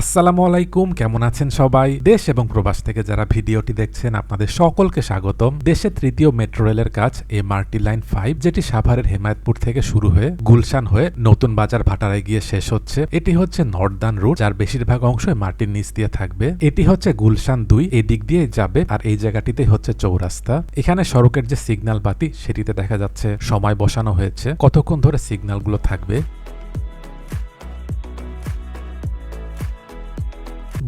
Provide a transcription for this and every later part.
আসসালামু আলাইকুম, কেমন আছেন সবাই? দেশ এবং প্রবাস থেকে যারা ভিডিওটি দেখছেন, আপনাদের সকলকে স্বাগতম। দেশের তৃতীয় মেট্রো রেলের কাজ, এমআরটি লাইন ফাইভ, যেটি সাভারের হেমায়তপুর থেকে শুরু হয়ে গুলশান হয়ে নতুন বাজার ভাটারায় গিয়ে শেষ হচ্ছে। এটি হচ্ছে নর্দার্ন রুট, যার বেশিরভাগ অংশ মাটির নিচ দিয়ে থাকবে। এটি হচ্ছে গুলশান দুই এই দিক দিয়ে যাবে, আর এই জায়গাটিতে হচ্ছে চৌরাস্তা। এখানে সড়কের যে সিগন্যাল বাতি, সেটিতে দেখা যাচ্ছে সময় বসানো হয়েছে। কতক্ষণ ধরে সিগন্যালগুলো থাকবে?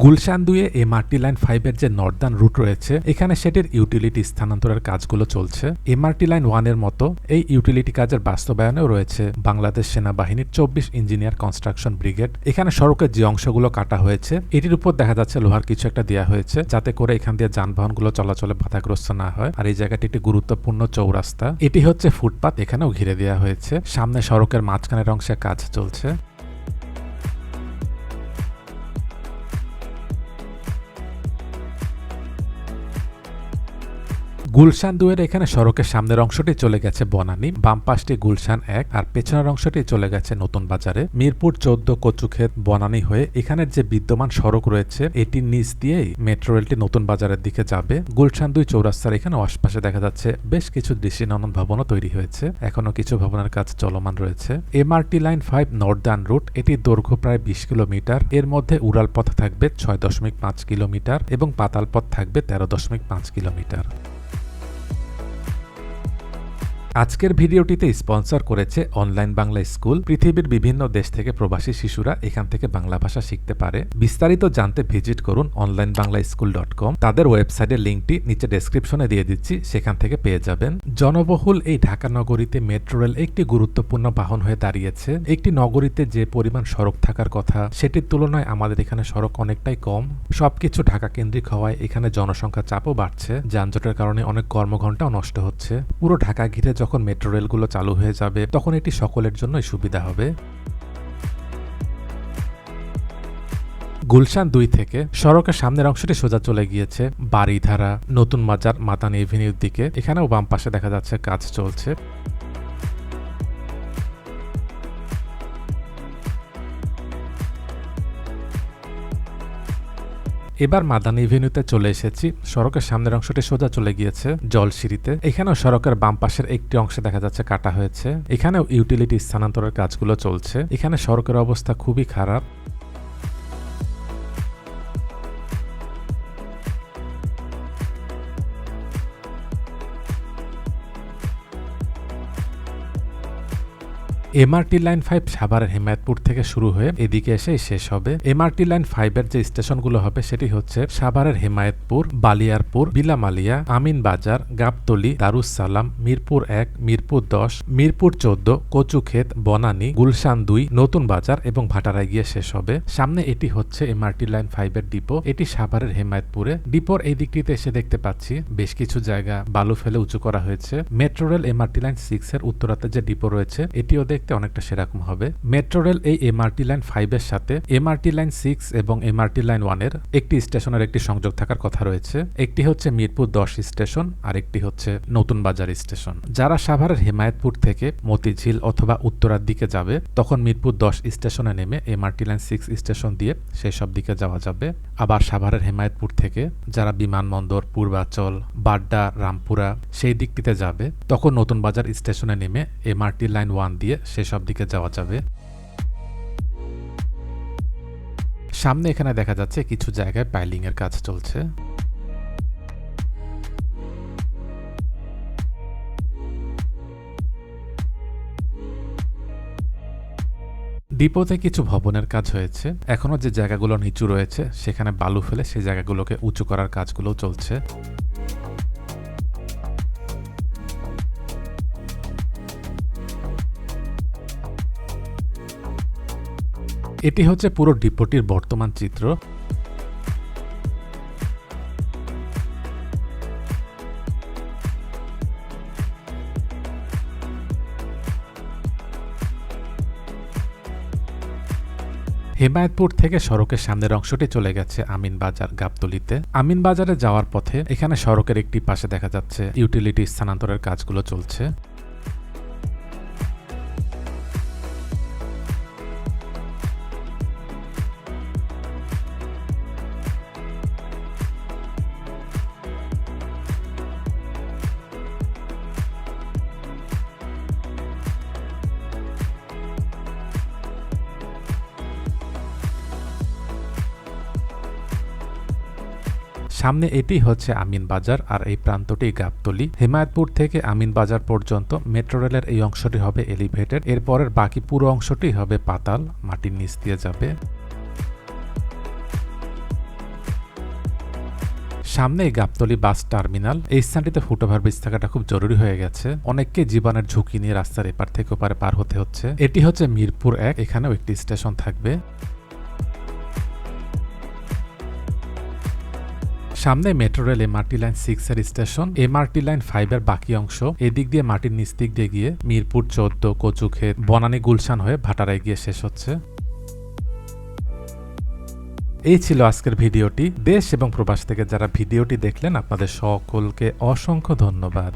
গুলশান দুয়ে এমআরটি লাইন ফাইভের যে নর্দার্ন রুট রয়েছে, এখানে সেটির ইউটিলিটি স্থানান্তরের কাজগুলো চলছে। এমআরটি লাইন ওয়ানের মতো এই ইউটিলিটি কাজের বাস্তবায়নেও রয়েছে বাংলাদেশ সেনাবাহিনীর চব্বিশ ইঞ্জিনিয়ার কনস্ট্রাকশন ব্রিগেড। এখানে সড়কের যে অংশগুলো কাটা হয়েছে, এটির উপর দেখা যাচ্ছে লোহার কিছু একটা দেওয়া হয়েছে, যাতে করে এখান দিয়ে যানবাহনগুলো চলাচলে বাধাগ্রস্ত না হয়। আর এই জায়গাটি একটি গুরুত্বপূর্ণ চৌরাস্তা। এটি হচ্ছে ফুটপাত, এখানেও ঘিরে দেওয়া হয়েছে। সামনে সড়কের মাঝখানের অংশে কাজ চলছে। গুলশান দুয়ের এখানে সড়কের সামনের অংশটি চলে গেছে বনানী, বাম পাশটি গুলশান এক, আর পেছনের অংশটি চলে গেছে নতুন বাজারে। মিরপুর চোদ্দ কচুক্ষেত বনানী হয়ে এখানের যে বিদ্যমান সড়ক রয়েছে, এটির নিচ দিয়েই মেট্রো রেলটি নতুন বাজারের দিকে যাবে। গুলশান দুই চৌরাস্তার এখানে আশপাশে দেখা যাচ্ছে বেশ কিছু দৃষ্টিনন্দন ভবনও তৈরি হয়েছে। এখনও কিছু ভবনের কাজ চলমান রয়েছে। MRT line five northern route, এটি দৈর্ঘ্য প্রায় বিশ কিলোমিটার। এর মধ্যে উড়াল পথ থাকবে ছয় দশমিক পাঁচ কিলোমিটার এবং পাতাল পথ থাকবে তেরো দশমিক পাঁচ কিলোমিটার। আজকের ভিডিওটিতে স্পন্সর করেছে অনলাইন বাংলা স্কুল। পৃথিবীর বিভিন্ন দেশ থেকে প্রবাসী শিশুরা এখান থেকে বাংলা ভাষা শিখতে পারে। বিস্তারিত জানতে ভিজিট করুন online Bangla school dot com. তাদের ওয়েবসাইটের লিঙ্কটি নিচে ডেসক্রিপশনে দিয়ে দিচ্ছি, সেখান থেকে পেয়ে যাবেন। জনবহুল এই ঢাকা নগরীতে মেট্রো রেল একটি গুরুত্বপূর্ণ বাহন হয়ে দাঁড়িয়েছে। একটি নগরীতে যে পরিমাণ সড়ক থাকার কথা, সেটির তুলনায় আমাদের এখানে সড়ক অনেকটাই কম। সবকিছু ঢাকা কেন্দ্রিক হওয়ায় এখানে জনসংখ্যা চাপও বাড়ছে। যানজটের কারণে অনেক কর্মঘণ্টাও নষ্ট হচ্ছে। পুরো ঢাকা ঘিরে যখন মেট্রো রেলগুলো চালু হয়ে যাবে, তখন এটি সকলের জন্যই সুবিধা হবে। গুলশান দুই থেকে সড়কের সামনের অংশটি সোজা চলে গিয়েছে। বাড়িধারা নতুন বাজার মাতানি এভিনিউর দিকে। এখানেও বাম পাশে দেখা যাচ্ছে কাজ চলছে। এবার মাদান ইভিনিউতে চলে এসেছি। সড়কের সামনের অংশটি সোজা চলে গিয়েছে জলসিঁড়িতে। এখানেও সড়কের বাম পাশের একটি অংশে দেখা যাচ্ছে কাটা হয়েছে। এখানেও ইউটিলিটি স্থানান্তরের কাজগুলো চলছে। এখানে সড়কের অবস্থা খুবই খারাপ। এমআরটি লাইন ফাইভ সাভারের হেমায়তপুর থেকে শুরু হয়ে এদিকে এসে শেষ হবে। এমআরটি লাইন ফাইভের যে স্টেশনগুলো হবে, সেটি হচ্ছে সাভারের হেমায়তপুর, বালিয়ারপুর, বিলামালিয়া, আমিন বাজার, গাবতলি দারুসালাম মিরপুর এক, মিরপুর দশ, মিরপুর চোদ্দ, কচুক্ষেত, বনানী, গুলশান দুই, নতুন বাজার এবং ভাটারায় গিয়ে শেষ হবে। সামনে এটি হচ্ছে এমআরটি লাইন ফাইভের ডিপো। এটি সাভারের হেমায়তপুরে। ডিপোর এই দিকটিতে এসে দেখতে পাচ্ছি বেশ কিছু জায়গা বালু ফেলে উঁচু করা হয়েছে। Metro rail MRT line six এর উত্তরাতে যে ডিপো রয়েছে, এটিও দেখতে অনেকটা সেরকম হবে। মেট্রো রেল এই এমআরটি লাইন ফাইভের সাথে এমআরটি লাইন সিক্স এবং এমআরটি লাইন ওয়ানের একটি স্টেশনের একটি সংযোগ থাকার কথা রয়েছে। একটি হচ্ছে মিরপুর দশ স্টেশন আর একটি হচ্ছে নতুন বাজার স্টেশন। যারা সাভারের হেমায়তপুর থেকে মতিঝিল অথবা উত্তরার দিকে যাবে, তখন মিরপুর দশ স্টেশনে নেমে এমআরটি লাইন সিক্স স্টেশন দিয়ে সেই সব দিকে যাওয়া যাবে। আবার সাভারের হেমায়তপুর থেকে যারা বিমানবন্দর, পূর্বাচল, বাড্ডা, রামপুরা সেই দিকটিতে যাবে, তখন নতুন বাজার স্টেশনে নেমে এমআরটি লাইন ওয়ান দিয়ে সেসব দিকে যাওয়া যাবে। সামনে এখানে দেখা যাচ্ছে কিছু জায়গায় পাইলিং এর কাজ চলছে। ডিপোতে কিছু ভবনের কাজ হয়েছে। এখনও যে জায়গাগুলো নিচু রয়েছে, সেখানে বালু ফেলে সেই জায়গাগুলোকে উঁচু করার কাজগুলো চলছে। এটি হচ্ছে পুরো ডিপোটির বর্তমান চিত্র। হেমায়তপুর থেকে সড়কের সামনের অংশটি চলে গেছে আমিন বাজার গাবতলিতে। আমিন বাজারে যাওয়ার পথে এখানে সড়কের একটি পাশে দেখা যাচ্ছে ইউটিলিটি স্থানান্তরের কাজগুলো চলছে। সামনে এটি হচ্ছে আমিন বাজার আর এই প্রান্তটি গাবতলি। হেমায়তপুর থেকে আমিন বাজার পর্যন্ত মেট্রো রেলের এই অংশটি হবে এলিভেটেড। এরপরের বাকি পুরো অংশটি হবে পাতাল, মাটির নিচ দিয়ে যাবে। সামনে গাবতলি বাস টার্মিনাল। এই স্থানটিতে ফুটওভার ব্রিজ থাকাটা খুব জরুরি হয়ে গেছে। অনেককে জীবনের ঝুঁকি নিয়ে রাস্তার এপার থেকে ওপারে পার হতে হচ্ছে। এটি হচ্ছে মিরপুর এক, এখানেও একটি স্টেশন থাকবে। সামনে metro rail MRT line six এর স্টেশন এমআরটি লাইন ফাইভ এর বাকি অংশ। এদিক দিয়ে মাটির নিচ দিক দিয়ে গিয়ে মিরপুর, চোদ্দ, কচুক্ষেত, বনানী, গুলশান হয়ে ভাটারায় গিয়ে শেষ হচ্ছে। এই ছিল আজকের ভিডিওটি। দেশ এবং প্রবাস থেকে যারা ভিডিওটি দেখলেন, আপনাদের সকলকে অসংখ্য ধন্যবাদ।